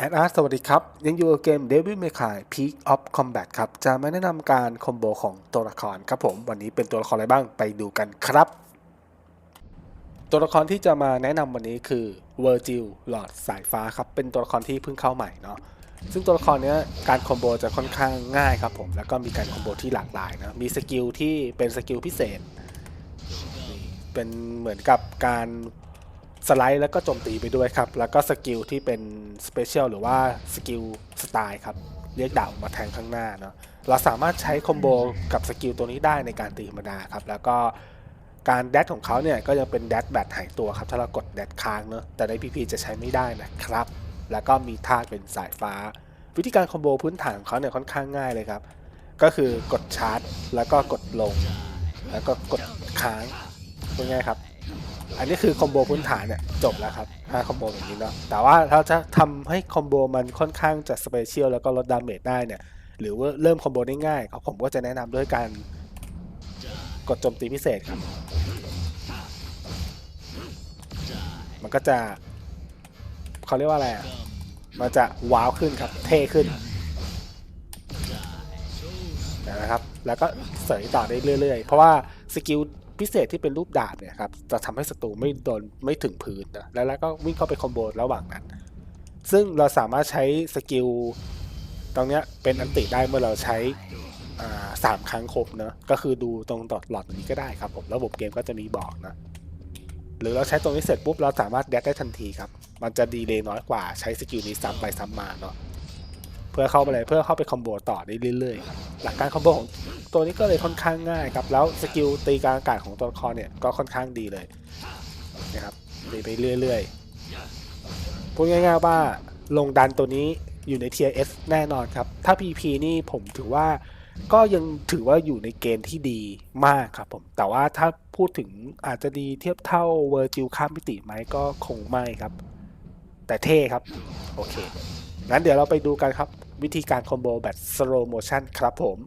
แอดอาร์สวัสดีครับ ยังอยู่กับเกม Devil May Cry Peak of Combat ครับ จะมาแนะนำการคอมโบของตัวละครครับผม วันนี้เป็นตัวละครอะไรบ้างไปดูกันครับ ตัวละครที่จะมาแนะนำวันนี้คือ Virgil หลอดสายฟ้าครับ เป็นตัวละครที่เพิ่งเข้าใหม่เนาะซึ่งตัวละครเนี้ยการคอมโบจะค่อนข้างง่ายครับผม แล้วก็มีการคอมโบที่หลากหลายนะ มีสกิลที่เป็นสกิลพิเศษ เป็นเหมือนกับการ สไลด์แล้วก็โจมตีไปด้วยครับ แล้วก็สกิลที่เป็นสเปเชียลหรือว่าสกิลสไตล์ครับ เรียกดาบมาแทงข้างหน้าเนาะเราสามารถใช้คอมโบกับสกิลตัวนี้ได้ในการตีธรรมดาครับ แล้วก็การแดดของเขาเนี่ยก็ยังเป็นแดดแบบหายตัวครับ ถ้าเรากดแดดค้างเนาะแต่ในพีพีจะใช้ไม่ได้นะครับ แล้วก็มีท่าเป็นสายฟ้า วิธีการคอมโบพื้นฐานของเขาเนี่ยค่อนข้างง่ายเลยครับ ก็คือกดชาร์จ แล้วก็กดลง แล้วก็กดค้างง่ายๆครับ อันนี้คือคอมโบพื้นฐานเนี่ยจบแล้วครับถ้าคอมโบแบบนี้เนาะแต่ว่าถ้าจะทำให้คอมโบมันค่อนข้างจะสเปเชียลแล้วก็ลดดาเมจได้เนี่ยหรือว่าเริ่มคอมโบได้ง่ายผมก็จะแนะนำด้วยการกดโจมตีพิเศษครับ มันก็จะเขาเรียกว่าอะไรอะมันจะว้าวขึ้นครับเท่ขึ้นนะครับ แล้วก็เสยต่อได้เรื่อยๆ เพราะว่าสกิล พิเศษที่เป็นรูปดาบเนี่ยครับจะทำให้ศัตรูไม่โดนไม่ถึงพื้นนะแล้วก็วิ่งเข้าไปคอมโบระหว่างนั้น ซึ่งเราสามารถใช้สกิลตรงเนี้ยเป็นอันติได้เมื่อเราใช้อ่าสามครั้งครบเนะก็คือดูตรงดอทหลอดตรงนี้ก็ได้ครับผมระบบเกมก็จะมีบอกนะหรือเราใช้ตรงนี้เสร็จปุ๊บเราสามารถแดดได้ทันทีครับ มันจะดีเลย์น้อยกว่าใช้สกิลนี้ซ้ำไปซ้ำมาเนาะ พื่อเข้าไปเลยเพื่อเข้าไปคอมโบต่อได้เรื่อยๆ หลักการคอมโบของตัวนี้ก็เลยค่อนข้างง่ายครับ แล้วสกิลตีกลางอากาศของตัวละครเนี่ยก็ค่อนข้างดีเลยนะครับตีไปเรื่อยๆ พูดง่ายๆว่าลงดันตัวนี้อยู่ใน Tier S แน่นอนครับ ถ้า PP นี่ผมถือว่าก็ยังถือว่าอยู่ในเกณฑ์ที่ดีมากครับผม แต่ว่าถ้าพูดถึงอาจจะดีเทียบเท่าเวอร์จิลข้ามมิติไหมก็คงไม่ครับ แต่เท่ครับ โอเค งั้นเดี๋ยวเราไปดูกันครับ วิธีการคอมโบแบบสโลโมชันครับผม